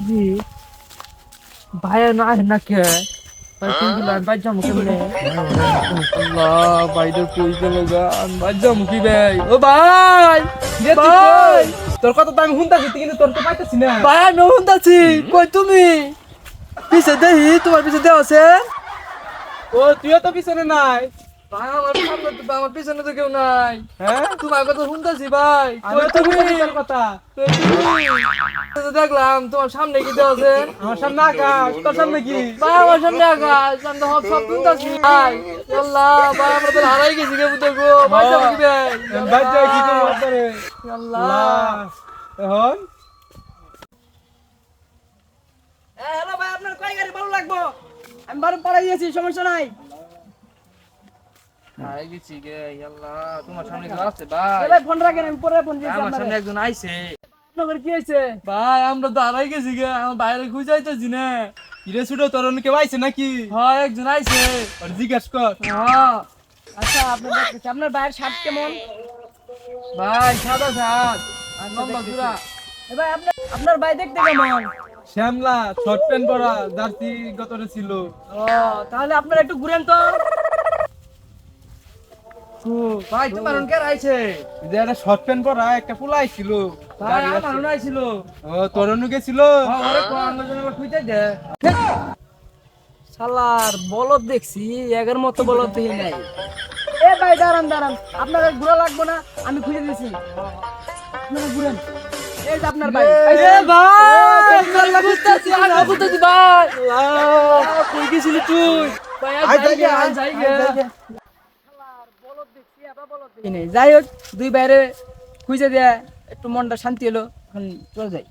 কি ভাই না না কে ভাই তুই কি? লান বাজা মুখে আল্লাহ ভাই তো কই গেল গা বাজা মুখি ভাই ও ভাই! ভাই! তোর কথা তো আমি শুনতাছি কিন্তু তোর তো পাইতেছি না। ভাই আমি হুন্দাছি কই তুমি? পিছে দেহি তোমার পিছে দেওয়া আছে? ও তুইও তো পিছনে নাই। ভাই আমার সামনে তো আমার পিছনে তো কেউ নাই। হ্যাঁ? তোমার কথা শুনতাছি ভাই। কই তুমি? কথা। কই তুমি? তো দেখলাম তোমার সামনে কি আছে? আমার সামনে আকাশ তোর সামনে কি? ভাই আমার সামনে আকাশ আমি তো সব সব শুনতাছি ভাই আল্লাহ ভাই আমরা তো হারাই গেছি গে। ভাই যাব কি ভাই যাই কি তোরে আল্লাহ। এখন? হ্যালো ভাই আপনার কয় গাড়ি ভালো লাগবো? আমি বারো পাড়াই দিয়েছি সমস্যা নাই। হারাই গেছি গে আল্লাহ। তোমার সামনে কেউ আছে ভাই। ভাই ফোন রাখেন আমি পরে ফোন আমার সামনে একজন আইছে। আপনার কি হয়েছে? ভাই আমরা তো হারাই গেছি গে আমার বাইরে খুঁজাইতেছি না। কিরে ছুটো তোর অন্য কেউ আইছে নাকি? হয় একজন আইছে। আর জিজ্ঞাস কর। হ্যাঁ। আচ্ছা আপনার দেখতেছি আপনার শার্ট কেমন? ভাই সাদা আর লম্বা জুরা এ ভাই আপনার আপনার ভাই দেখতে কেমন? শ্যামলা শর্ট প্যান্ট পরা জার্সি গতরে ছিল। ও তাহলে আপনারা একটু ঘুরেন তো। ভাই তোমার কে আইছে। যে একটা শর্ট প্যান্ট পরা একটা পোলা আইছিল। গেছিল হ্যাঁ বলদ দেখছি এগের মতো বলদ দেখি নাই। এ ভাই দাঁড়ান দাঁড়ান। আপনার ঘোরা লাগবো না আমি খুঁজে দিয়েছি। আপনারা ঘুরেন। এই যে আপনার ভাই। এ ভাই আল্লাহ আর বুঝতাছি ভাই। কই গেছিলি তুই? ভাই আজ যাই। যাই হোক দুই বাইরে খুঁজে দেয়া। একটু মনটা শান্তি হলো এখন চলে যাই।